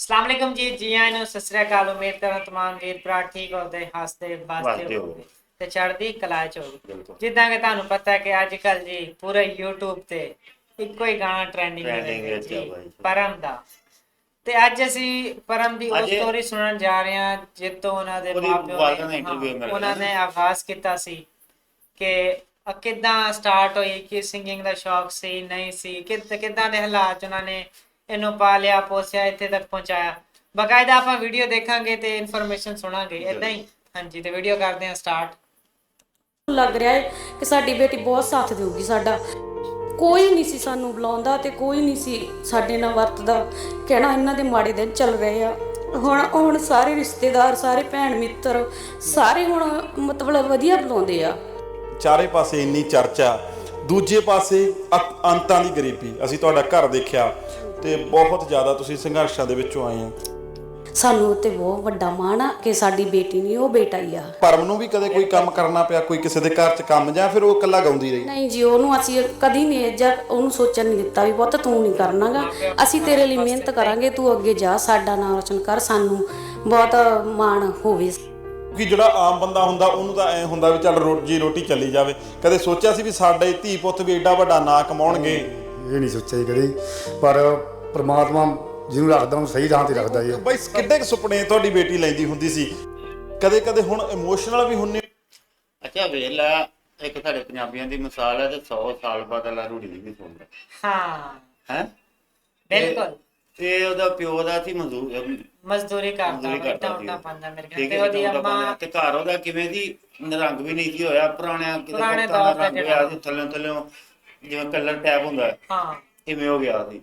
ਅਸਲਾਮ ਅਲੈਕਮ ਜੀ ਜੀ ਆਇਆਂ ਨੂੰ ਸਤਿ ਸ੍ਰੀ ਅਕਾਲ ਉਮੀਦ ਕਰਦਾ ਤਮਾਮ ਵੀਰ ਭਰਾ ਠੀਕ ਹੋਦੇ ਹੱਸਦੇ ਵੱਸਦੇ। ਹੋਗੇ ਤੇ ਚੜ੍ਹਦੀ ਕਲਾ ਚ ਹੋਗੇ ਜਿੱਦਾਂ ਕਿ ਤੁਹਾਨੂੰ ਪਤਾ ਹੈ ਕਿ ਅੱਜ ਕੱਲ ਜੀ ਪੂਰੇ YouTube ਤੇ ਇੱਕੋ ਹੀ ਗਾਣਾ ਟ੍ਰੈਂਡਿੰਗ ਆ ਜੀ। ਪਰਮ ਦਾ ਤੇ ਅੱਜ ਅਸੀਂ ਪਰਮ ਦੀ ਉਹ ਸਟੋਰੀ ਸੁਣਨ ਜਾ ਰਹੇ ਹਾਂ ਜਿੱਤੋਂ ਉਹਨਾਂ ਦੇ ਮਾਪਿਓ ਨੇ ਹਾਂ, ਉਹਨਾਂ ਨੇ ਆਗਾਜ਼ ਕੀਤਾ ਸੀ ਕਿ ਕਿੱਦਾਂ ਸਟਾਰਟ ਹੋਈ ਕਿ ਸਿੰਗਿੰਗ ਦਾ ਸ਼ੌਕ ਸੀ ਨਹੀਂ ਸੀ ਕਿੱਦ ਕਿੱਦਾਂ ਦੇ ਹਾਲਾਤ ਉਹਨਾਂ ਨੇ ਇਹਨੂੰ ਪਾਲਿਆ ਪੋਸਿਆ ਇੱਥੇ ਤੱਕ ਪਹੁੰਚਾਇਆ। ਬਕਾਇਦਾ ਆਪਾਂ ਵੀਡੀਓ ਦੇਖਾਂਗੇ ਤੇ ਇਨਫੋਰਮੇਸ਼ਨ ਸੁਣਾਂਗੇ। ਇਦਾਂ ਹੀ। ਹਾਂਜੀ ਤੇ ਵੀਡੀਓ ਕਰਦੇ ਹਾਂ ਸਟਾਰਟ ਲੱਗ ਰਿਹਾ ਹੈ ਕਿ ਸਾਡੀ ਬੇਟੀ ਬਹੁਤ ਸਾਥ ਦੇਊਗੀ ਸਾਡਾ। ਕੋਈ ਨਹੀਂ ਸੀ ਸਾਨੂੰ ਬੁਲਾਉਂਦਾ ਤੇ ਕੋਈ ਨਹੀਂ ਸੀ ਸਾਡੇ ਨਾਲ ਵਰਤਦਾ। ਕਹਿਣਾ ਇਹਨਾਂ ਦੇ ਮਾੜੇ ਦਿਨ ਚੱਲ ਰਹੇ ਆ। ਹੁਣ ਹੁਣ ਸਾਰੇ ਰਿਸ਼ਤੇਦਾਰ ਸਾਰੇ ਭੈਣ ਮਿੱਤਰ ਸਾਰੇ ਹੁਣ ਮਤਲਬ ਵਧੀਆ ਬੁਲਾਉਂਦੇ ਆ। ਚਾਰੇ ਪਾਸੇ ਇੰਨੀ ਚਰਚਾ। ਦੂਜੇ ਪਾਸੇ ਅੰਤਾਂ ਦੀ ਗਰੀਬੀ। ਅਸੀਂ ਤੁਹਾਡਾ ਘਰ ਦੇਖਿਆ। ਤੇ ਬਹੁਤ ਜ਼ਿਆਦਾ ਤੁਸੀਂ ਸੰਘਰਸ਼ਾਂ ਦੇ ਵਿੱਚੋਂ ਆਏ ਆ ਸਾਨੂੰ ਤੇ ਬਹੁਤ ਵੱਡਾ ਮਾਣ ਆ ਕਿ ਸਾਡੀ ਬੇਟੀ ਨਹੀਂ ਉਹ ਬੇਟਾ ਹੀ ਆ। ਪਰਮ ਨੂੰ ਵੀ ਕਦੇ ਕੋਈ ਕੰਮ ਕਰਨਾ ਪਿਆ ਕੋਈ ਕਿਸੇ ਦੇ ਘਰ 'ਚ ਕੰਮ ਜਾਂ ਫਿਰ ਉਹ ਇਕੱਲਾ ਗਾਉਂਦੀ ਰਹੀ? ਨਹੀਂ ਜੀ ਉਹਨੂੰ ਅਸੀਂ ਕਦੀ ਨਹੀਂ ਜਾਂ ਉਹਨੂੰ ਸੋਚਣ ਨਹੀਂ ਦਿੱਤਾ ਵੀ ਪੁੱਤ ਤੂੰ ਨਹੀਂ ਕਰਨਾਗਾ। ਅਸੀਂ ਤੇਰੇ ਲਈ ਮਿਹਨਤ ਕਰਾਂਗੇ ਤੂੰ ਅੱਗੇ ਜਾ ਸਾਡਾ ਨਾਮ ਰੋਸ਼ਨ ਕਰ ਸਾਨੂੰ ਬਹੁਤ ਮਾਣ ਹੋਵੇ। ਕਿ ਜਿਹੜਾ ਆਮ ਬੰਦਾ ਹੁੰਦਾ ਉਹਨੂੰ ਤਾਂ ਐ ਹੁੰਦਾ ਵੀ ਚੱਲ ਰੋਜੀ ਰੋਟੀ ਚੱਲੀ ਜਾਵੇ। ਕਦੇ ਸੋਚਿਆ ਸੀ ਵੀ ਸਾਡੇ ਧੀ ਪੁੱਤ ਵੀ ਐਡਾ ਵੱਡਾ ਨਾਂ ਕਮਾਉਣਗੇ? ਇਹ ਨਹੀਂ ਸੋਚਿਆ ਜੀ ਕਦੇ ਪਰ ਪ੍ਰਮਾਤਮਾ ਜਿਹਨੂੰ ਰੱਖਦਾ ਉਹਨੂੰ ਸਹੀ ਰਾਹ ਤੇ ਰੱਖਦਾ ਜੀ। ਬਈ ਕਿੱਡੇ ਕੁ ਸੁਪਨੇ ਤੁਹਾਡੀ ਬੇਟੀ ਲੈਂਦੀ ਹੁੰਦੀ ਸੀ? ਕਦੇ ਕਦੇ ਹੁਣ ਇਮੋਸ਼ਨਲ ਵੀ ਹੁੰਨੇ ਅੱਛਾ ਵੇਲਾ ਇੱਕ ਸਾਡੇ ਪੰਜਾਬੀਆਂ ਦੀ ਮਿਸਾਲ ਹੈ ਤੇ 100 ਸਾਲ ਬਾਅਦ ਅੱਲਾ ਰੂੜੀ ਦੀ ਵੀ ਸੁਣਦਾ। ਹਾਂ। ਹੈ? ਬਿਲਕੁਲ। ਤੇ ਉਹਦਾ ਪਿਓ ਦਾ ਸੀ ਮਜ਼ਦੂਰ ਮਜ਼ਦੂਰੀ ਕਰਦਾ ਉੱਟਾਂ ਸੀ। ਪਾਉਂਦਾ ਮੇਰੇ ਠੀਕ ਤੇ ਉਹਦੀ ਉਹਦਾ ਅੰਮਾ ਤੇ ਘਰ ਉਹਦਾ ਕਿਵੇਂ ਦੀ ਰੰਗ ਵੀ ਨਹੀਂ ਸੀ ਹੋਇਆ ਪੁਰਾਣਿਆਂ ਕਿਤੇ ਪੁਰਾਣੇ ਰੰਗ ਜਿਹੜਾ- ਹੋਇਆ ਸੀ ਥੱਲੇ ਥੱਲੇ ਜਿਵੇਂ ਕਲਰ ਟੈਪ ਹੁੰਦਾ ਹੈ, ਹਾਂ ਇਵੇਂ ਹੋ ਗਿਆ ਸੀ?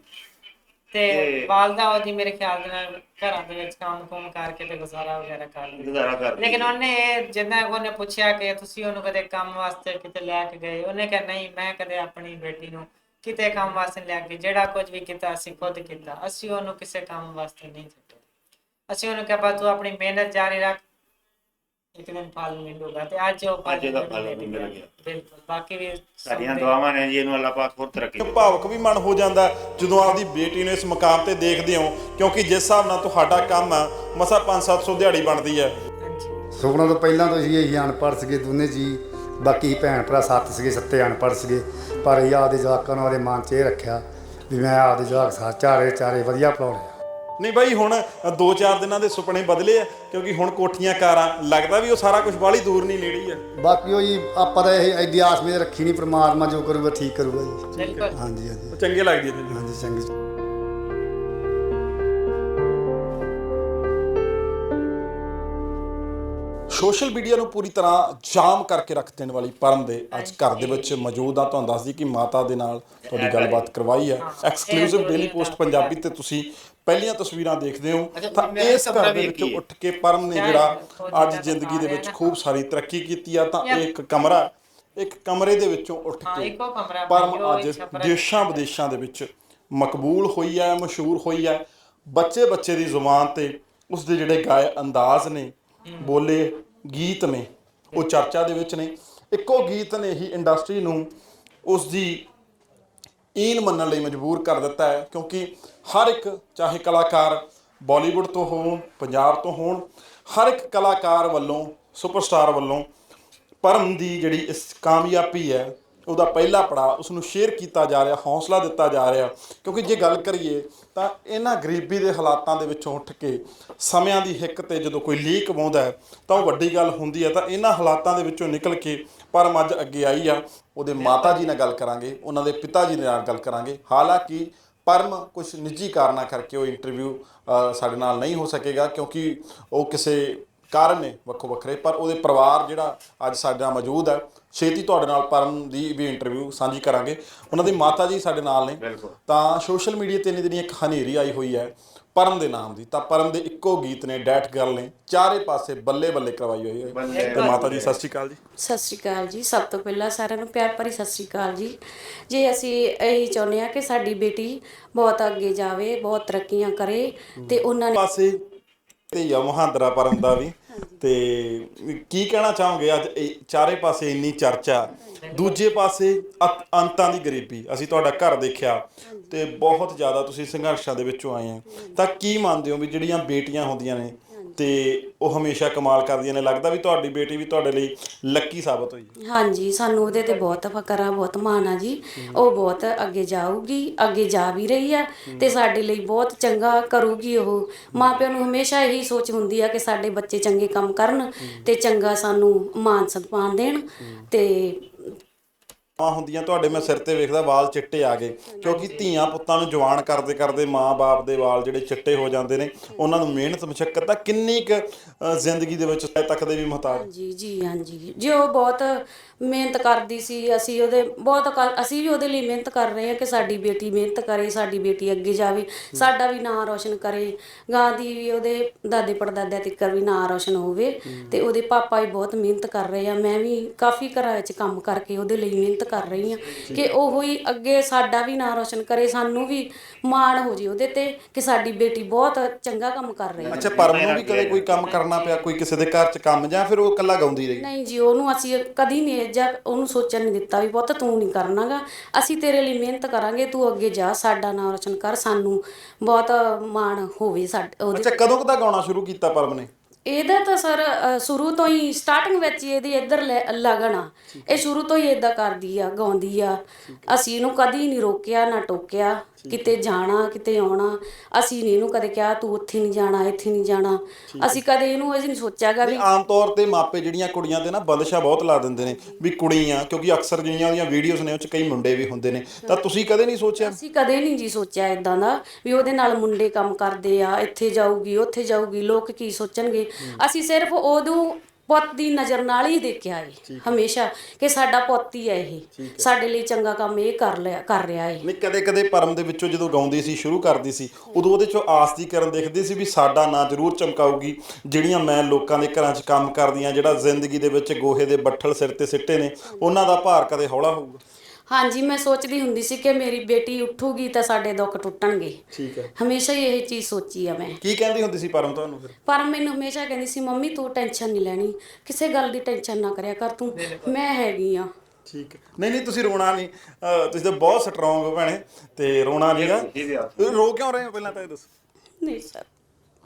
ਤੇ ਵਾਲਦਾ ਉਹਦੀ ਮੇਰੇ ਖਿਆਲ ਦੇ ਨਾਲ ਘਰਾਂ ਦੇ ਵਿੱਚ ਕੰਮ ਕੁਮ ਕਰਕੇ ਤੇ ਗੁਜ਼ਾਰਾ ਵਗੈਰਾ ਕਰ ਲਈ ਗੁਜ਼ਾਰਾ ਕਰਦੀ ਲੇਕਿਨ। ਉਹਨੇ ਜਿੱਦਾਂ ਉਹਨੇ ਪੁੱਛਿਆ ਕਿ ਤੁਸੀਂ ਉਹਨੂੰ ਕਦੇ ਕੰਮ ਵਾਸਤੇ ਕਿਤੇ ਲੈ ਕੇ ਗਏ? ਉਹਨੇ ਕਿਹਾ ਨਹੀਂ ਮੈਂ ਕਦੇ ਆਪਣੀ ਬੇਟੀ ਨੂੰ ਕਿਤੇ ਕੰਮ ਵਾਸਤੇ ਲੈ ਕੇ ਜਿਹੜਾ ਕੁਝ ਵੀ ਕੀਤਾ ਅਸੀਂ ਖੁਦ ਕੀਤਾ। ਅਸੀਂ ਉਹਨੂੰ ਕਿਸੇ ਕੰਮ ਵਾਸਤੇ ਨਹੀਂ ਛੱਡਿਆ ਅਸੀਂ ਉਹਨੂੰ ਕਿਹਾ ਤੂੰ ਆਪਣੀ ਮਿਹਨਤ ਜਾਰੀ ਰੱਖ। ਇੱਕ ਦਿਨ ਫਲ ਮਿਲੂਗਾ ਤੇ ਅੱਜ ਉਹ ਅੱਜ ਉਹਦਾ ਫਲ ਮਿਲ ਮਿਲ ਗਿਆ। ਬਿਲਕੁਲ ਬਾਕੀ ਵੀ ਸਾਡੀਆਂ ਦੁਆਵਾਂ ਨੇ ਜੀ ਇਹਨੂੰ ਅੱਲਾਹ ਪਾਕ ਹੋਰ ਤਰੱਕੀ ਦੇ ਭਾਵਕ ਵੀ ਮਨ ਹੋ ਜਾਂਦਾ ਜਦੋਂ ਆਪਦੀ ਬੇਟੀ ਨੂੰ ਇਸ ਮੁਕਾਮ ਤੇ ਦੇਖਦੇ ਹੋ ਕਿਉਂਕਿ ਜਿਸ ਹਿਸਾਬ ਨਾਲ ਤੁਹਾਡਾ ਕੰਮ ਆ ਮਸਾ 5-700 ਦਿਹਾੜੀ ਬਣਦੀ ਹੈ। ਸੁਪਨਾ ਤੋਂ ਪਹਿਲਾਂ ਤੋਂ ਅਸੀਂ ਇਹੀ ਅਨਪੜ੍ਹ ਸੀਗੇ ਦੋਨੇ ਜੀ ਬਾਕੀ ਭੈਣ ਭਰਾ ਸੱਤ ਸੀਗੇ ਸੱਤੇ ਅਨਪੜ੍ਹ ਸੀਗੇ ਪਰ ਇਹ ਆਪਦੇ ਜਵਾਕਾਂ ਨੂੰ ਆਪਦੇ ਮਨ 'ਚ ਇਹ ਰੱਖਿਆ ਵੀ ਮੈਂ ਆਪਦੇ ਜਵਾਕ ਸਾ ਚਾਰੇ ਚਾਰੇ ਵਧੀਆ ਪੜਾਉਣੇ ਨਹੀਂ ਬਾਈ ਹੁਣ 2-4 ਦਿਨਾਂ ਦੇ ਸੁਪਨੇ ਬਦਲੇ ਆ ਕਿਉਂਕਿ ਹੁਣ ਕੋਠੀਆਂ ਕਾਰਾਂ ਲੱਗਦਾ ਵੀ ਉਹ ਸਾਰਾ ਕੁਝ ਬਾਹਲੀ ਦੂਰ ਨਹੀਂ ਨੇੜੇ ਆ। ਬਾਕੀ ਉਹ ਜੀ ਆਪਾਂ ਤਾਂ ਇਹ ਐਡੀ ਆਸ ਮੇਂ ਰੱਖੀ ਨਹੀਂ ਪ੍ਰਮਾਤਮਾ ਜੋ ਕਰੂਗਾ ਠੀਕ ਕਰੂਗਾ ਜੀ। ਬਿਲਕੁਲ। ਹਾਂਜੀ ਹਾਂਜੀ। ਚੰਗੇ ਲੱਗਦੇ ਨੇ ਹਾਂਜੀ ਚੰਗੀ। ਸੋਸ਼ਲ ਮੀਡੀਆ ਨੂੰ ਪੂਰੀ ਤਰ੍ਹਾਂ ਜਾਮ ਕਰਕੇ ਰੱਖ ਦੇਣ ਵਾਲੀ ਪਰਮ ਦੇ ਅੱਜ ਘਰ ਦੇ ਵਿੱਚ ਮੌਜੂਦ ਆ। ਤੁਹਾਨੂੰ ਦੱਸਦੀ ਕਿ ਮਾਤਾ ਦੇ ਨਾਲ ਤੁਹਾਡੀ ਗੱਲਬਾਤ ਕਰਵਾਈ ਹੈ। ਐਕਸਕਲੂਸਿਵ ਡੇਲੀ ਪੋਸਟ ਪੰਜਾਬੀ ਤੇ ਤੁਸੀਂ ਪਹਿਲੀਆਂ ਤਸਵੀਰਾਂ ਦੇਖਦੇ ਹੋ। ਤਾਂ ਇਸ ਘਰ ਦੇ ਵਿੱਚੋਂ। ਉੱਠ ਕੇ ਪਰਮ ਨੇ ਜਿਹੜਾ ਅੱਜ ਜ਼ਿੰਦਗੀ ਦੇ ਵਿੱਚ ਖੂਬ ਸਾਰੀ ਤਰੱਕੀ ਕੀਤੀ ਆ। ਤਾਂ ਇਹ ਇੱਕ ਕਮਰਾ ਇੱਕ ਕਮਰੇ ਦੇ ਵਿੱਚੋਂ ਉੱਠ ਕੇ ਪਰਮ ਅੱਜ ਦੇਸ਼ਾਂ ਵਿਦੇਸ਼ਾਂ ਦੇ ਵਿੱਚ ਮਕਬੂਲ ਹੋਈ ਹੈ ਮਸ਼ਹੂਰ ਹੋਈ ਹੈ ਬੱਚੇ ਬੱਚੇ ਦੀ ਜ਼ੁਬਾਨ ਤੇ ਉਸ ਦੇ ਜਿਹੜੇ ਗਾਏ ਅੰਦਾਜ਼ ਨੇ ਬੋਲੇ ਗੀਤ ਨੇ, ਉਹ ਚਰਚਾ ਦੇ ਵਿੱਚ ਨੇ। ਇੱਕੋ ਗੀਤ ਨੇ ਹੀ ਇੰਡਸਟਰੀ ਨੂੰ ਉਸ ਦੀ ਈਨ ਮੰਨਣ ਲਈ ਮਜਬੂਰ ਕਰ ਦਿੱਤਾ ਹੈ, ਕਿਉਂਕਿ ਹਰ ਇੱਕ, ਚਾਹੇ ਕਲਾਕਾਰ ਬਾਲੀਵੁੱਡ ਤੋਂ ਹੋਣ, ਪੰਜਾਬ ਤੋਂ ਹੋਣ, ਹਰ ਇੱਕ ਕਲਾਕਾਰ ਵੱਲੋਂ, ਸੁਪਰਸਟਾਰ ਵੱਲੋਂ ਪਰਮ ਦੀ ਜਿਹੜੀ ਇਸ ਕਾਮਯਾਬੀ ਹੈ ਉਹਦਾ ਪਹਿਲਾ ਪੜਾਅ ਉਸ ਨੂੰ ਸ਼ੇਅਰ ਕੀਤਾ ਜਾ ਰਿਹਾ, ਹੌਸਲਾ ਦਿੱਤਾ ਜਾ ਰਿਹਾ। ਕਿਉਂਕਿ ਜੇ ਗੱਲ ਕਰੀਏ, ਤਾਂ ਇਹਨਾਂ ਗਰੀਬੀ ਦੇ ਹਾਲਾਤਾਂ ਦੇ ਵਿੱਚੋਂ ਉੱਠ ਕੇ ਸਮਿਆਂ ਦੀ ਹਿੱਕ ਤੇ ਜਦੋਂ ਕੋਈ ਲੀਕ ਪਾਉਂਦਾ ਹੈ, ਤਾਂ ਉਹ ਵੱਡੀ ਗੱਲ ਹੁੰਦੀ ਹੈ, ਤਾਂ ਇਹਨਾਂ ਹਾਲਾਤਾਂ ਦੇ ਵਿੱਚੋਂ ਨਿਕਲ ਕੇ ਪਰਮ ਅੱਜ ਅੱਗੇ ਆਈ ਆ। ਉਹਦੇ ਮਾਤਾ ਜੀ ਨਾਲ ਗੱਲ ਕਰਾਂਗੇ, ਉਹਨਾਂ ਦੇ ਪਿਤਾ ਜੀ ਨਾਲ ਗੱਲ ਕਰਾਂਗੇ। ਹਾਲਾਂਕਿ ਪਰਮ ਕੁਝ ਨਿੱਜੀ ਕਾਰਨਾਂ ਕਰਕੇ ਉਹ ਇੰਟਰਵਿਊ ਸਾਡੇ ਨਾਲ ਨਹੀਂ ਹੋ ਸਕੇਗਾ, ਕਿਉਂਕਿ ਉਹ ਕਿਸੇ ਕਾਰਨ ਨੇ ਵੱਖੋ ਵੱਖਰੇ। ਪਰ ਉਹਦੇ ਪਰਿਵਾਰ ਜਿਹੜਾ ਅੱਜ ਸਾਡੇ ਨਾਲ ਮੌਜੂਦ ਹੈ ਛੇਤੀ ਤੁਹਾਡੇ ਨਾਲ ਪਰਮ ਦੀ ਵੀ ਇੰਟਰਵਿਊ ਸਾਂਝੀ ਕਰਾਂਗੇ। ਉਹਨਾਂ ਦੀ ਮਾਤਾ ਜੀ ਸਾਡੇ ਨਾਲ ਨੇ। ਤਾਂ ਸੋਸ਼ਲ ਮੀਡੀਆ ਤੇ ਇੰਨੀ ਦਿਨੀ ਇੱਕ ਹਨੇਰੀ ਆਈ ਹੋਈ ਹੈ ਪਰਮ ਦੇ ਨਾਮ ਦੀ ਤਾਂ ਪਰਮ ਦੇ ਇੱਕੋ ਗੀਤ ਨੇ ਡੈਟ ਗਰਲ ਨੇ ਚਾਰੇ ਪਾਸੇ ਬੱਲੇ ਬੱਲੇ ਕਰਵਾਈ ਹੋਈ ਹੈ। ਤੇ ਮਾਤਾ ਜੀ ਸਤਿ ਸ਼੍ਰੀ ਅਕਾਲ ਜੀ। ਸਤਿ ਸ਼੍ਰੀ ਅਕਾਲ ਜੀ। ਸਭ ਤੋਂ ਪਹਿਲਾਂ ਸਾਰਿਆਂ ਨੂੰ ਪਿਆਰ ਭਰੀ ਸਤਿ ਸ਼੍ਰੀ ਅਕਾਲ ਜੀ। ਜੇ ਅਸੀਂ ਇਹੀ ਚਾਹੁੰਦੇ ਆ ਕਿ ਸਾਡੀ ਬੇਟੀ ਬਹੁਤ ਅੱਗੇ ਜਾਵੇ ਬਹੁਤ ਤਰੱਕੀਆਂ ਕਰੇ ਤੇ ਉਹਨਾਂ ਨੇ ਪਾਸੇ ਤੇ ਯਾ ਮਹਾਂਦਰਾ ਪਰਮ ਦਾ ਵੀ। ਤੇ ਕੀ ਕਹਿਣਾ ਚਾਹੋਗੇ? ਅੱਜ ਇਹ ਚਾਰੇ ਪਾਸੇ ਇੰਨੀ ਚਰਚਾ ਦੂਜੇ ਪਾਸੇ ਅਤ- ਅੰਤਾਂ ਦੀ ਗਰੀਬੀ। ਅਸੀਂ ਤੁਹਾਡਾ ਘਰ ਦੇਖਿਆ ਤੇ ਬਹੁਤ ਜ਼ਿਆਦਾ ਤੁਸੀਂ ਸੰਘਰਸ਼ਾਂ ਦੇ ਵਿੱਚੋਂ ਆਏ ਆ। ਤਾਂ ਕੀ ਮੰਨਦੇ ਹੋ ਵੀ ਜਿਹੜੀਆਂ ਬੇਟੀਆਂ ਹੁੰਦੀਆਂ ਨੇ ਤੇ ਉਹ ਹਮੇਸ਼ਾ ਕਮਾਲ ਕਰਦੀਆਂ ਨੇ, ਲੱਗਦਾ ਵੀ ਤੁਹਾਡੀ ਬੇਟੀ ਵੀ ਤੁਹਾਡੇ ਲਈ ਲੱਕੀ ਸਾਬਤ ਹੋਈ। ਹਾਂਜੀ, ਸਾਨੂੰ ਉਹਦੇ ਤੇ ਬਹੁਤ ਫਕਰ ਆ ਬਹੁਤ ਮਾਣ ਆ ਜੀ। ਉਹ ਬਹੁਤ ਅੱਗੇ ਜਾਊਗੀ, ਅੱਗੇ ਜਾ ਵੀ ਰਹੀ ਆ ਤੇ ਸਾਡੇ ਲਈ ਬਹੁਤ ਚੰਗਾ ਕਰੂਗੀ ਉਹ। ਮਾਪਿਆਂ ਨੂੰ ਹਮੇਸ਼ਾ ਇਹੀ ਸੋਚ ਹੁੰਦੀ ਆ ਕਿ ਸਾਡੇ ਬੱਚੇ ਚੰਗੇ ਕੰਮ ਕਰਨ ਤੇ ਚੰਗਾ ਸਾਨੂੰ ਮਾਨ ਸਨਮਾਨ ਦੇਣ ਤੇ ਮਾਂ ਹੁੰਦੀਆਂ ਤੁਹਾਡੇ ਮੈਂ ਸਿਰ ਤੇ ਵੇਖਦਾ ਵਾਲ ਚਿੱਟੇ ਆ ਗਏ। ਕਿਉਂਕਿ ਧੀਆਂ ਪੁੱਤਾਂ ਨੂੰ ਜਵਾਨ ਕਰਦੇ ਕਰਦੇ ਮਾਂ-ਬਾਪ ਦੇ ਵਾਲ ਜਿਹੜੇ ਚਿੱਟੇ ਹੋ ਜਾਂਦੇ ਨੇ ਉਹਨਾਂ ਨੂੰ ਮਿਹਨਤ ਮੁਸ਼ਕਲ ਤਾਂ ਕਿੰਨੀ ਕੁ ਅ, ਜ਼ਿੰਦਗੀ ਦੇ ਵਿੱਚ ਤੱਕ ਦੇ ਵੀ ਮੁਹਤਾਜ। ਜੀ ਜੀ ਹਾਂਜੀ। ਜੀ ਉਹ ਬਹੁਤ ਮਿਹਨਤ ਕਰਦੀ ਸੀ ਅਸੀਂ ਉਹਦੇ ਬਹੁਤ ਕਰ- ਅਸੀਂ ਵੀ ਉਹਦੇ ਲਈ ਮਿਹਨਤ ਕਰ ਰਹੇ ਹਾਂ ਕਿ ਸਾਡੀ ਬੇਟੀ ਮਿਹਨਤ ਕਰੇ ਸਾਡੀ ਬੇਟੀ ਅੱਗੇ ਜਾਵੇ ਸਾਡਾ ਵੀ ਨਾਂ ਰੋਸ਼ਨ ਕਰੇ। ਗਾਂ ਦੀ ਵੀ ਉਹਦੇ ਦਾਦੇ ਪੜਦਾਦਿਆਂ ਤੱਕ ਵੀ ਨਾਂ ਰੋਸ਼ਨ ਹੋਵੇ ਤੇ ਉਹਦੇ ਪਾਪਾ ਵੀ ਬਹੁਤ ਮਿਹਨਤ ਕਰ ਰਹੇ ਆ। ਮੈਂ ਵੀ ਕਾਫੀ ਘਰਾਂ ਵਿੱਚ ਕੰਮ ਕਰਕੇ ਉਹਦੇ ਲਈ ਮਿਹਨਤ ਕਰ ਰਹੀ ਹਾਂ ਕਿ ਉਹ ਹੀ ਅੱਗੇ ਸਾਡਾ ਵੀ ਨਾਂ ਰੋਸ਼ਨ ਕਰੇ ਸਾਨੂੰ ਵੀ ਮਾਣ ਹੋ ਜੇ ਉਹਦੇ ਤੇ ਕਿ ਸਾਡੀ ਬੇਟੀ ਬਹੁਤ ਚੰਗਾ ਕੰਮ ਕਰ ਰਹੀ ਹੈ। ਅੱਛਾ ਪਰਮ ਨੂੰ ਵੀ ਕਦੇ ਕੋਈ ਕੰਮ ਕਰਨਾ ਪਿਆ ਕੋਈ ਕਿਸੇ ਦੇ ਘਰ 'ਚ ਕੰਮ ਜਾਂ ਫਿਰ ਉਹ ਇਕੱਲਾ ਗਾਉਂਦੀ ਰਹੀ? ਨਹੀਂ ਜੀ ਉਹਨੂੰ ਅਸੀਂ ਕਦੀ ਨਹੀਂ ਜਿਹਾ ਉਹਨੂੰ ਸੋਚਣ ਨਹੀਂ ਦਿੱਤਾ ਵੀ ਪੁੱਤ ਤੂੰ ਨਹੀਂ ਕਰਨਾਗਾ। ਅਸੀਂ ਤੇਰੇ ਲਈ ਮਿਹਨਤ ਕਰਾਂਗੇ ਤੂੰ ਅੱਗੇ ਜਾ ਸਾਡਾ ਨਾਮ ਰੋਸ਼ਨ ਕਰ ਸਾਨੂੰ ਬਹੁਤ ਮਾਣ ਹੋਵੇ ਸਾਡੇ ਉਹਦੇ ਅੱਛਾ ਕਦੋਂ ਕਦਾ ਗਾਉਣਾ ਸ਼ੁਰੂ ਕੀਤਾ ਪਰਮ ਨੇ? ਇਹਦਾ ਤਾਂ ਸਰ ਅ, ਸ਼ੁਰੂ ਤੋਂ ਹੀ ਸਟਾਰਟਿੰਗ ਵਿੱਚ ਹੀ ਇਹਦੀ ਇੱਧਰ ਲੈ- ਲਗਨ ਆ। ਇਹ ਸ਼ੁਰੂ ਤੋਂ ਹੀ ਇਦਾਂ ਕਰਦੀ ਆ ਗਾਉਂਦੀ ਆ। ਅਸੀਂ ਇਹਨੂੰ ਕਦੀ ਨਹੀਂ ਰੋਕਿਆ ਨਾ ਟੋਕਿਆ। ਕਿਤੇ ਜਾਣਾ ਕਿਤੇ ਆਉਣਾ। ਅਸੀਂ ਨਹੀਂ ਇਹਨੂੰ ਕਦੇ ਕਿਹਾ ਤੂੰ ਉੱਥੇ ਨਹੀਂ ਜਾਣਾ ਇੱਥੇ ਨਹੀਂ ਜਾਣਾ। ਅਸੀਂ ਕਦੇ ਇਹਨੂੰ ਇਹ ਨਹੀਂ ਸੋਚਿਆਗਾ ਵੀ ਆਮ ਤੌਰ ਤੇ ਮਾਪੇ ਜਿਹੜੀਆਂ ਕੁੜੀਆਂ ਤੇ ਨਾ ਬੰਦਸ਼ਾ ਬਹੁਤ ਲਾ ਦਿੰਦੇ ਨੇ ਵੀ ਕੁੜੀਆਂ ਕਿਉਂਕਿ ਅਕਸਰ ਜਿਹੜੀਆਂ ਉਹਦੀਆਂ ਵੀਡੀਓਜ਼ ਨੇ ਉਹ 'ਚ ਕਈ ਮੁੰਡੇ ਵੀ ਹੁੰਦੇ ਨੇ। ਤਾਂ ਤੁਸੀਂ ਕਦੇ ਨਹੀਂ ਸੋਚਿਆ? ਅਸੀਂ ਕਦੇ ਨਹੀਂ ਜੀ ਸੋਚਿਆ ਇਦਾਂ ਦਾ ਵੀ ਉਹਦੇ ਨਾਲ ਮੁੰਡੇ ਕੰਮ ਕਰਦੇ ਆ ਇੱਥੇ ਜਾਊਗੀ ਉੱਥੇ ਜਾਊਗੀ ਲੋਕ ਕੀ ਸੋਚਣਗੇ? ਅਸੀਂ ਸਿਰਫ ਉਦੋਂ ਪੁੱਤ ਦੀ ਨਜ਼ਰ ਨਾਲ ਹੀ ਦੇਖਿਆ ਏ ਹਮੇਸ਼ਾ ਕਿ ਸਾਡਾ ਪੁੱਤ ਹੀ ਹੈ ਇਹ। ਸਾਡੇ ਲਈ ਚੰਗਾ ਕੰਮ ਇਹ ਕਰ ਲਿਆ ਕਰ ਰਿਹਾ ਏ। ਨਹੀਂ ਕਦੇ ਕਦੇ ਪਰਮ ਦੇ ਵਿੱਚੋਂ ਜਦੋਂ ਗਾਉਂਦੀ ਸੀ ਸ਼ੁਰੂ ਕਰਦੀ ਸੀ ਉਦੋਂ ਉਹਦੇ ਚੋਂ ਆਸ ਦੀ ਕਰਨ ਦੇਖਦੀ ਸੀ ਵੀ ਸਾਡਾ ਨਾਂ ਜ਼ਰੂਰ ਚਮਕਾਊਗੀ। ਜਿਹੜੀਆਂ ਮੈਂ ਲੋਕਾਂ ਦੇ ਘਰਾਂ 'ਚ ਕੰਮ ਕਰਦੀਆਂ ਜਿਹੜਾ ਜ਼ਿੰਦਗੀ ਦੇ ਵਿੱਚ ਗੋਹੇ ਦੇ ਬੱਠਲ ਸਿਰ ਤੇ ਸਿੱਟੇ ਨੇ ਉਹਨਾਂ ਦਾ ਭਾਰ ਕਦੇ ਹੌਲਾ ਹੋਊਗਾ। ਹਾਂਜੀ ਮੈਂ ਸੋਚਦੀ ਹੁੰਦੀ ਸੀ ਕਿ ਮੇਰੀ ਬੇਟੀ ਉੱਠੂਗੀ ਤਾਂ ਸਾਡੇ ਦੁੱਖ ਟੁੱਟਣਗੇ। ਠੀਕ ਹੈ। ਹਮੇਸ਼ਾ ਹੀ ਇਹ ਚੀਜ਼ ਸੋਚੀ ਆ ਮੈਂ। ਕੀ ਕਹਿੰਦੀ ਹੁੰਦੀ ਸੀ ਪਰਮ ਤੁਹਾਨੂੰ ਫਿਰ? ਪਰ ਮੈਨੂੰ ਹਮੇਸ਼ਾ ਕਹਿੰਦੀ ਸੀ ਮੰਮੀ ਤੂੰ ਟੈਨਸ਼ਨ ਨਹੀਂ ਲੈਣੀ। ਕਿਸੇ ਗੱਲ ਦੀ ਟੈਨਸ਼ਨ ਨਾ ਕਰਿਆ ਕਰ ਤੂੰ ਮੈਂ ਹੈਗੀ ਆ। ਠੀਕ ਹੈ। ਨਹੀਂ ਨਹੀਂ ਤੁਸੀਂ ਰੋਣਾ ਨਹੀਂ। ਅਹ ਤੁਸੀਂ ਤਾਂ ਬਹੁਤ ਸਟਰੋਂਗ ਹੋ ਭੈਣੇ। ਤੇ ਰੋਣਾ ਨਹੀਂਗਾ ਰੋ ਕਿਉਂ ਰਹੇ ਹੋ? ਪਹਿਲਾਂ ਤਾਂ ਇਹ ਦੱਸੋ। ਨਹੀਂ ਸਰ।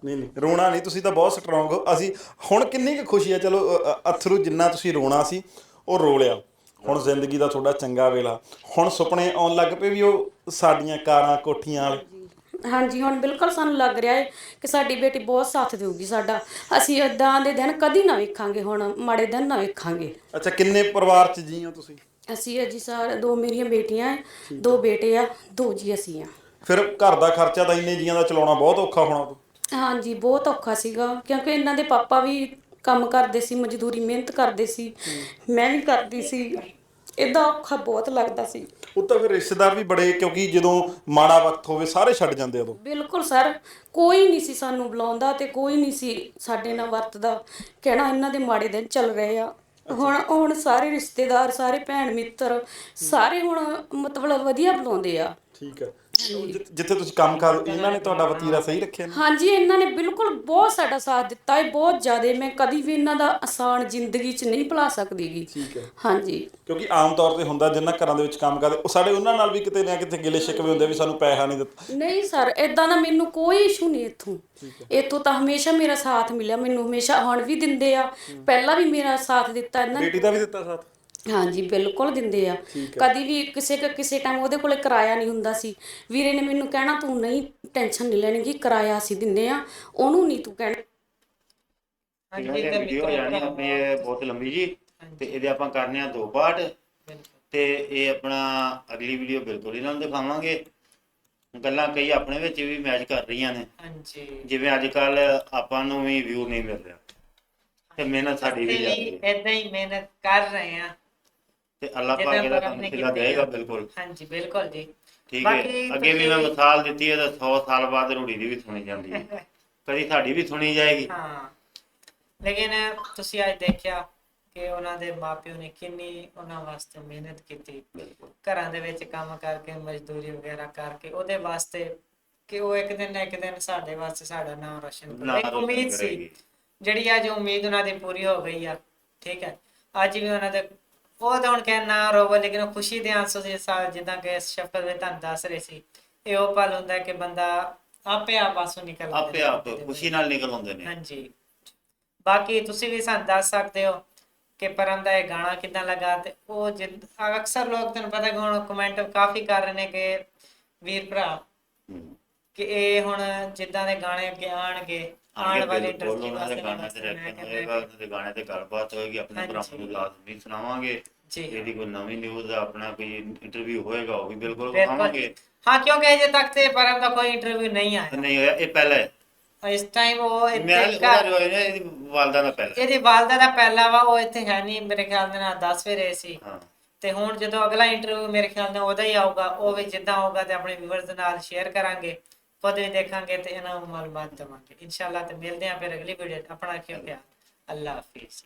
ਨਹੀਂ ਨਹੀਂ ਰੋਣਾ ਨਹੀਂ। ਤੁਸੀਂ ਤਾਂ ਬਹੁਤ ਸਟਰੋਂਗ ਹੋ। ਅਸੀਂ ਹੁਣ ਕਿੰਨੀ ਕੁ ਖੁਸ਼ੀ ਹੈ ਚਲੋ ਅ, ਅ, ਅਥਰੂ ਜਿੰਨਾ ਤੁਸੀਂ ਰੋਣਾ ਸੀ ਉਹ ਰੋ ਲਿਆ। ਹੁਣ ਜ਼ਿੰਦਗੀ ਦਾ ਤੁਹਾਡਾ ਚੰਗਾ ਵੇਲਾ। ਹੁਣ ਸੁਪਨੇ ਆਉਣ ਲੱਗ ਪਏ ਵੀ ਉਹ ਸਾਡੀਆਂ ਕਾਰਾਂ ਕੋਠੀਆਂ ਵਾਲੇ। ਹਾਂਜੀ ਹੁਣ ਬਿਲਕੁਲ ਸਾਨੂੰ ਲੱਗ ਰਿਹਾ ਹੈ ਕਿ ਸਾਡੀ ਬੇਟੀ ਬਹੁਤ ਸਾਥ ਦੇਊਗੀ ਸਾਡਾ। ਅਸੀਂ ਇਦਾਂ ਦੇ ਦਿਨ ਕਦੀ ਨਾ ਵੇਖਾਂਗੇ ਹੁਣ ਮਾੜੇ ਦਿਨ ਨਾ ਵੇਖਾਂਗੇ। ਅੱਛਾ ਕਿੰਨੇ ਪਰਿਵਾਰ ਚ ਜੀ ਹੋ ਤੁਸੀਂ? ਅਸੀਂ ਅਜੀ ਸਾਰ ਦੋ ਮੇਰੀਆਂ ਬੇਟੀਆਂ ਹੈ ਦੋ ਬੇਟੇ ਆ ਦੋ ਜੀ ਅਸੀਂ ਆ। ਫਿਰ ਘਰ ਦਾ ਖਰਚਾ ਤਾਂ ਇੰਨੇ ਜੀਆਂ ਦਾ ਚਲਾਉਣਾ ਬਹੁਤ ਔਖਾ ਹੋਣਾ। ਉਦੋਂ ਹਾਂਜੀ ਬਹੁਤ ਔਖਾ ਸੀਗਾ ਕਿਉਂਕਿ ਇਹਨਾਂ ਦੇ ਪਾਪਾ ਵੀ ਕੰਮ ਕਰਦੇ ਸੀ ਮਜ਼ਦੂਰੀ ਮਿਹਨਤ ਕਰਦੇ ਸੀ ਮੈਂ ਵੀ ਕਰਦੀ ਸੀ। ਇਦਾਂ ਔਖਾ ਬਹੁਤ ਲੱਗਦਾ ਸੀ। ਉਹ ਤਾਂ ਫਿਰ ਰਿਸ਼ਤੇਦਾਰ ਵੀ ਬੜੇ ਕਿਉਂਕਿ ਜਦੋਂ ਮਾੜਾ ਵਕਤ ਹੋਵੇ ਸਾਰੇ ਛੱਡ ਜਾਂਦੇ ਉਦੋਂ। ਬਿਲਕੁਲ ਸਰ ਕੋਈ ਨਹੀਂ ਸੀ ਸਾਨੂੰ ਬੁਲਾਉਂਦਾ ਤੇ ਕੋਈ ਨਹੀਂ ਸੀ ਸਾਡੇ ਨਾਲ ਵਰਤਦਾ। ਕਹਿਣਾ ਇਹਨਾਂ ਦੇ ਮਾੜੇ ਦਿਨ ਚੱਲ ਰਹੇ ਆ। ਹੁਣ ਹੁਣ ਸਾਰੇ ਰਿਸ਼ਤੇਦਾਰ ਸਾਰੇ ਭੈਣ ਮਿੱਤਰ ਸਾਰੇ ਹੁਣ ਮਤਲਬ ਵਧੀਆ ਬੁਲਾਉਂਦੇ ਆ। ਠੀਕ ਹੈ। ਜਿੱਥੇ ਤੁਸੀਂ ਕੰਮ ਕਰ ਇਹਨਾਂ ਨੇ ਤੁਹਾਡਾ ਵਤੀਰਾ ਸਹੀ ਰੱਖਿਆ ਨਾ? ਹਾਂਜੀ ਇਹਨਾਂ ਨੇ ਬਿਲਕੁਲ ਬਹੁਤ ਸਾਡਾ ਸਾਥ ਦਿੱਤਾ ਹੈ ਬਹੁਤ ਜ਼ਿਆਦਾ। ਮੈਂ ਕਦੀ ਵੀ ਇਹਨਾਂ ਦਾ ਆਸਾਨ ਜ਼ਿੰਦਗੀ 'ਚ ਨਹੀਂ ਭੁਲਾ ਸਕਦੀਗੀ। ਠੀਕ ਹੈ। ਹਾਂਜੀ। ਕਿਉਂਕਿ ਆਮ ਤੌਰ ਤੇ ਹੁੰਦਾ ਜਿੰਨਾ ਘਰਾਂ ਦੇ ਵਿੱਚ ਕੰਮ ਕਰਦੇ ਉਹ ਸਾਡੇ ਉਹਨਾਂ ਨਾਲ ਵੀ ਕਿਤੇ ਨਾ ਕਿਤੇ ਗਿਲੇ ਸ਼ਿਕਵੇ ਹੁੰਦੇ ਵੀ ਸਾਨੂੰ ਪੈਸਾ ਨਹੀਂ ਦਿੱਤਾ। ਨਹੀਂ ਸਰ ਇਦਾਂ ਦਾ ਮੈਨੂੰ ਕੋਈ ਇਸ਼ੂ ਨਹੀਂ ਇੱਥੋਂ। ਇੱਥੋਂ ਤਾਂ ਹਮੇਸ਼ਾ ਮੇਰਾ ਸਾਥ ਮਿਲਿਆ ਮੈਨੂੰ ਹਮੇਸ਼ਾ ਹੁਣ ਵੀ ਦਿੰਦੇ ਆ। ਪਹਿਲਾਂ ਵੀ ਮੇਰਾ ਸਾਥ ਦਿੱਤਾ ਇਹਨਾਂ ਨੇ। ਬੇਟੀ ਦਾ ਵੀ ਦਿੱਤਾ ਸਾਥ? ਹਾਂਜੀ ਬਿਲਕੁਲ ਦਿੰਦੇ ਆ। ਕਦੀ ਵੀ ਕਿਸੇ ਕ- ਕਿਸੇ ਟਾਈਮ ਉਹਦੇ ਕੋਲੇ ਕਿਰਾਇਆ ਨਹੀਂ ਹੁੰਦਾ ਸੀ। ਵੀਰੇ ਨੇ ਮੈਨੂੰ ਕਹਿਣਾ ਤੂੰ ਨਹੀਂ ਟੈਨਸ਼ਨ ਨਹੀਂ ਲੈਣੀ ਕਿ ਕਿਰਾਇਆ ਅਸੀਂ ਦਿੰਦੇ ਆ। ਉਹਨੂੰ ਨਹੀਂ ਤੂੰ ਕਹਿਣਾ। ਇਹਨਾਂ ਦੀ ਵੀਡੀਓ ਜਾਣੀ ਆਪਣੀ ਇਹ ਬਹੁਤ ਲੰਬੀ ਜੀ। ਤੇ ਇਹਦੇ ਆਪਾਂ ਕਰਨੇ ਆ ਦੋ ਪਾਰਟ। ਤੇ ਇਹ ਆਪਣਾ ਅਗਲੀ ਵੀਡੀਓ ਬਿਲਕੁਲ ਇਹਨਾਂ ਨੂੰ ਦਿਖਾਵਾਂਗੇ। ਗੱਲਾਂ ਕਈ ਆਪਣੇ ਵਿੱਚ ਵੀ ਮੈਚ ਕਰ ਰਹੀਆਂ ਨੇ। ਹਾਂਜੀ। ਜਿਵੇਂ ਅੱਜ ਕੱਲ ਆਪਾਂ ਨੂੰ ਵੀ ਵਿਊ ਨਹੀਂ ਮਿਲ ਰਿਹਾ। ਤੇ ਮਿਹਨਤ ਸਾਡੀ ਵੀ ਜਾਂਦੀ ਹੈ। ਇਦਾਂ ਹੀ ਮਿਹਨਤ ਕਰ ਰਹੇ ਆ ਤੇ ਅੱਲਾਹ ਪਾਕ ਇਹਦਾ ਪਰਮ ਕੰਮ ਨੇ ਖਿਲਾ ਕੀਤੀ ਦੇਗਾ। ਬਿਲਕੁਲ। ਹਾਂਜੀ ਬਿਲਕੁਲ ਜੀ। ਠੀਕ ਹੈ। ਅੱਗੇ ਵੀ ਮੈਂ ਮਿਸਾਲ ਦਿੱਤੀ ਹੈ ਤਾਂ 100 ਸਾਲ ਬਾਅਦ ਰੂੜੀ ਦੀ ਵੀ ਸੁਣੀ ਜਾਂਦੀ ਹੈ। ਕਦੀ ਸਾਡੀ ਵੀ ਸੁਣੀ ਜਾਏਗੀ। ਹਾਂ। ਲੇਕਿਨ ਤੁਸੀਂ ਅੱਜ ਦੇਖਿਆ ਕਿ ਉਹਨਾਂ ਦੇ ਮਾਪਿਓ ਨੇ ਕਿੰਨੀ ਉਹਨਾਂ ਵਾਸਤੇ ਮਿਹਨਤ ਕੀਤੀ। ਘਰਾਂ ਦੇ ਵਿੱਚ ਕੰਮ ਕਰਕੇ ਮਜ਼ਦੂਰੀ ਵਗੈਰਾ ਕਰਕੇ ਉਹਦੇ ਵਾਸਤੇ ਕਿ ਉਹ ਇੱਕ ਦਿਨ ਨਾ ਇੱਕ ਦਿਨ ਸਾਡੇ ਵਾਸਤੇ ਸਾਡਾ ਨਾਮ ਰੋਸ਼ਨ ਕਰੇ। ਇੱਕ ਉਮੀਦ ਸੀ। ਜਿਹੜੀ ਅੱਜ ਉਮੀਦ ਉਹਨਾਂ ਦੀ ਪੂਰੀ ਹੋ ਗਈ ਆ ਠੀਕ ਹੈ। ਅੱਜ ਵੀ ਉਹਨਾਂ ਦੇ ਉਹ ਤਾਂ ਹੁਣ ਕਹਿ ਨਾ ਰੋਵੋ ਲੇਕਿਨ ਖੁਸ਼ੀ ਦੇ ਆਂਸੂ ਦੇ ਸਾਥ ਜਿੱਦਾਂ ਕਿ ਇਸ ਸ਼ਬਦ ਵਿੱਚ ਤੁਹਾਨੂੰ ਦੱਸ ਰਹੇ ਸੀ। ਇਹ ਉਹ ਪਲ ਹੁੰਦਾ ਕਿ ਬੰਦਾ ਆਪੇ ਆਪ ਆਸੂ ਨਿਕਲ ਆਪੇ ਆਪ ਖੁਸ਼ੀ ਨਾਲ ਨਿਕਲ ਆਉਂਦੇ ਨੇ। ਹਾਂਜੀ। ਬਾਕੀ ਤੁਸੀਂ ਵੀ ਸਾਨੂੰ ਦੱਸ ਸਕਦੇ ਹੋ ਕਿ ਪਰਮ ਦਾ ਇਹ ਗਾਣਾ ਕਿਦਾਂ ਲੱਗਾ ਤੇ ਉਹ ਜਿੱਦ- ਅਕਸਰ ਲੋਕ ਤੁਹਾਨੂੰ ਪਤਾ ਹੁਣ ਕਮੈਂਟ ਕਾਫੀ ਕਰ ਰਹੇ ਨੇ ਕਿ ਵੀਰ ਭਰਾ। ਕਿ ਇਹ ਹੁਣ ਜਿੱਦਾਂ ਦੇ ਗਾਣੇ ਅੱਗੇ ਆਣਗੇ ਆਉਣ ਵਾਲੇ ਦੇ ਵਾਸਤੇ ਗਾਣੇ ਤੇ ਕਹਿੰਦਾ ਹੋਏਗਾ ਉਹਨਾਂ ਦੇ ਗਾਣੇ ਤੇ ਗੱਲਬਾਤ ਹੋਏਗੀ ਆਪਣੇ। ਭਰਾਵਾਂ ਨੂੰ ਲਾਜ਼ਮੀ ਸੁਣਾਵਾਂਗੇ ਜੀ। ਇਹਦੀ ਕੋਈ ਨਵੀਂ ਨਿਊਜ਼ ਆਪਣਾ ਕੋਈ ਇੰਟਰਵਿਊ ਹੋਏਗਾ ਉਹ ਵੀ ਬਿਲਕੁਲ ਵਿਖਾਵਾਂਗੇ। ਹਾਂ ਕਿਉਂਕਿ ਅਜੇ ਤੱਕ ਤੇ ਪਰਮ ਦਾ ਕੋਈ ਇੰਟਰਵਿਊ ਨਹੀਂ ਆਇਆ। ਨਹੀਂ ਹੋਇਆ ਇਹ ਪਹਿਲਾ ਹੈ। ਇਸ ਟਾਈਮ ਉਹ ਇੱਥੇ ਘਰ ਇਹਦੀ ਵਾਲਦਾ ਦਾ ਪਹਿਲਾ। ਇਹਦੀ ਵਾਲਦਾ ਦਾ ਪਹਿਲਾ ਵਾ ਉਹ ਇੱਥੇ ਹੈ ਨਹੀਂ ਮੇਰੇ ਖਿਆਲ ਦੇ ਨਾਲ ਦੱਸ ਵੀ ਰਹੇ ਸੀ। ਹਾਂ। ਤੇ ਹੁਣ ਜਦੋਂ ਅਗਲਾ ਇੰਟਰਵਿਊ ਮੇਰੇ ਖਿਆਲ ਨਾਲ ਉਹਦਾ ਹੀ ਆਊਗਾ ਉਹ ਵੀ ਜਿੱਦਾਂ ਹੋਊਗਾ ਤੇ ਆਪਣੇ ਵਿਊਅਰਸ ਨਾਲ ਸ਼ੇਅਰ ਕਰਾਂਗੇ। ਖੁਦ ਦੇਖਾਂਗੇ ਤੇ ਇਹਨਾਂ ਨੂੰ ਮਾਲੂਮਾਤ ਦੇਵਾਂਗੇ। ਇਨਸ਼ਾਅੱਲਾ ਤੇ ਮਿਲਦੇ ਆਂ ਫਿਰ ਅਗਲੀ ਵੀਡੀਓ ਆਪਣਾ ਖਿਆਲ ਅੱਲਾਹ ਹਾਫਿਜ਼।